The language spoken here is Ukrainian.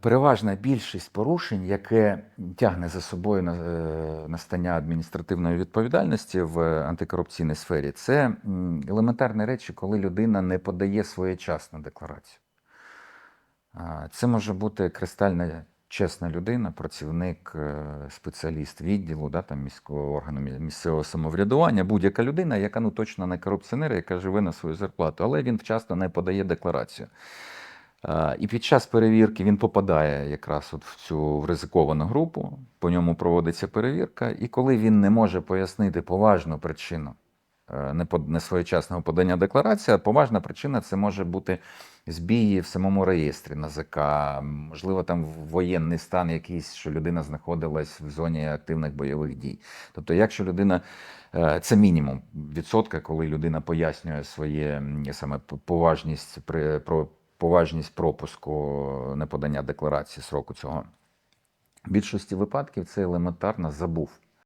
Переважна більшість порушень, яке тягне за собою е, настання адміністративної відповідальності в антикорупційній сфері, це елементарні речі, коли людина не подає своєчасно декларацію. Це може бути кристально чесна людина, працівник, е, спеціаліст відділу, да, там, міського органу місцевого самоврядування, будь-яка людина, яка ну, точно не корупціонер, яка живе на свою зарплату, але він вчасно не подає декларацію. І під час перевірки він попадає якраз от в цю ризиковану групу, по ньому проводиться перевірка, і коли він не може пояснити поважну причину е, несвоєчасного подання декларації, а поважна причина це може бути збій в самому реєстрі НАЗК, можливо, там воєнний стан якийсь, що людина знаходилась в зоні активних бойових дій. Тобто, якщо людина е, це мінімум відсотка, коли людина пояснює своє саме поважність при про поважність пропуску неподання декларації сроку цього. В більшості випадків це елементарно забув.